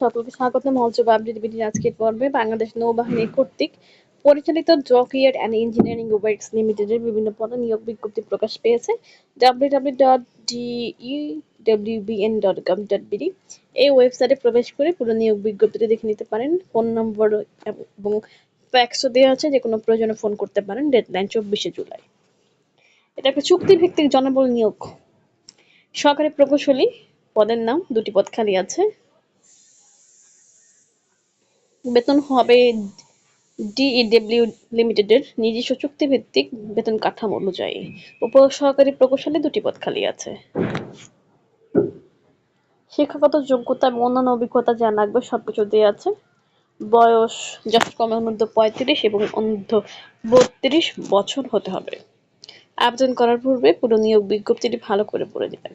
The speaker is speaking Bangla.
সকলকে স্বাগতম অলজব আপডেট আজকের পর্বে বাংলাদেশ নৌবাহিনী কর্তৃক পরিচালিত ডকইয়ার্ড অ্যান্ড ইঞ্জিনিয়ারিং ওয়ার্কস লিমিটেডের বিভিন্ন পদে নিয়োগ বিজ্ঞপ্তি প্রকাশ পেয়েছে। www.dewbn.gov.bd এই ওয়েবসাইটে প্রবেশ করে পুরো নিয়োগ বিজ্ঞপ্তিটি দেখে নিতে পারেন। ফোন নম্বর এবং ফ্যাক্সও দেওয়া আছে যে কোনো প্রয়োজনে ফোন করতে পারেন। ডেডলাইন চব্বিশে জুলাই। এটা একটা চুক্তিভিত্তিক জনবল নিয়োগ। সরকারি প্রকৌশলী পদের নাম, দুটি পদ খালি আছে। বেতন হবে ডিইডব্লিউ লিমিটেডের নিজস্ব চুক্তিভিত্তিক বেতন কাঠামো অনুযায়ী। উপসহকারী প্রকৌশলী দুটি পদ খালি আছে। শিক্ষাগত যোগ্যতা এবং অন্যান্য অভিজ্ঞতা যা লাগবে, সবকিছু দেওয়া আছে। বয়স যথাক্রমে অনূর্ধ্ব পঁয়ত্রিশ এবং অনূর্ধ্ব বত্রিশ বছর হতে হবে। আবেদন করার পূর্বে পুরো নিয়োগ বিজ্ঞপ্তিটি ভালো করে পড়ে দেবেন